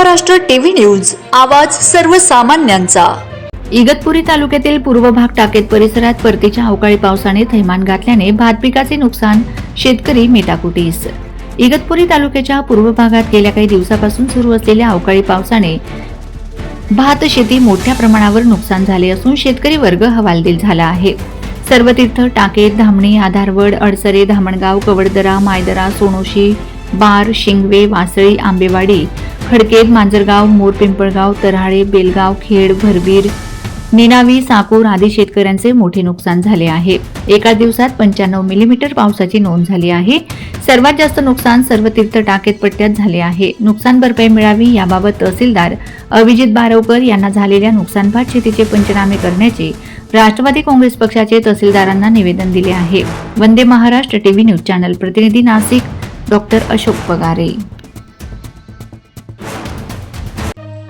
Maharashtra TV news आवाज सर्वसामान्यांचा. इगतपुरी तालुक्यातील पूर्व भाग टाकेत परिसरात परतीच्या अवकाळी पावसाने थैमान घातल्याने भात पिकाचे नुकसान शेतकरी मेटाकुटीस. इगतपुरी तालुक्याच्या पूर्व भागात गेल्या काही दिवसापासून सुरू असलेल्या अवकाळी पावसाने भात शेती मोठ्या प्रमाणावर नुकसान झाले असून शेतकरी वर्ग हवालदिल झाला आहे. सर्व तीर्थ टाकेत धामणी आधारवड अडसरे धामणगाव कवडदरा मायदरा सोनोशी बार शिंगवे वासळी आंबेवाडी खडकेत मांजरगाव मोर पिंपळगाव तऱ्हाळे बेलगाव खेड भरवीर निनावी साकूर आदी शेतकऱ्यांचे मोठे नुकसान झाले आहे. एका दिवसात पंच्याण्णव मिलीमीटर पावसाची नोंद झाली आहे. सर्वात जास्त नुकसान सर्व तीर्थ टाकेत पट्ट्यात झाले आहे. नुकसान भरपाई मिळावी याबाबत तहसीलदार अभिजित बारवकर यांना झालेल्या नुकसानभात शेतीचे पंचनामे करण्याचे राष्ट्रवादी काँग्रेस पक्षाचे तहसीलदारांना निवेदन दिले आहे. Vande Maharashtra TV news channel प्रतिनिधी Nashik doctor Ashok Pagare.